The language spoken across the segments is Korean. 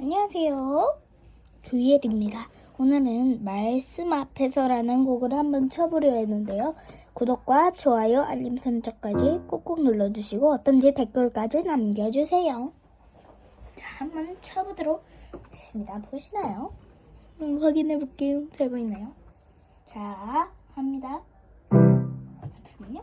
안녕하세요. 조이엘입니다. 오늘은 말씀 앞에서라는 곡을 한번 쳐보려 했는데요. 구독과 좋아요, 알림 설정까지 꾹꾹 눌러주시고 어떤지 댓글까지 남겨주세요. 자, 한번 쳐보도록 하겠습니다. 보시나요? 음, 확인해 볼게요. 잘 보이나요? 자, 합니다. 잠시만요.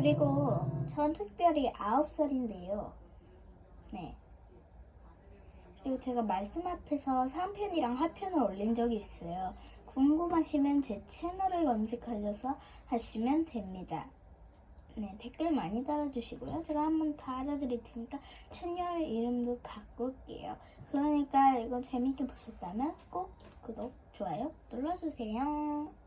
그리고 전 특별히 9살인데요. 네. 그리고 제가 말씀 앞에서 3편이랑 하편을 올린 적이 있어요. 궁금하시면 제 채널을 검색하셔서 하시면 됩니다. 네, 댓글 많이 달아주시고요. 제가 한번 다 알아드릴 테니까 채널 이름도 바꿀게요. 그러니까 이거 재밌게 보셨다면 꼭 구독, 좋아요 눌러주세요.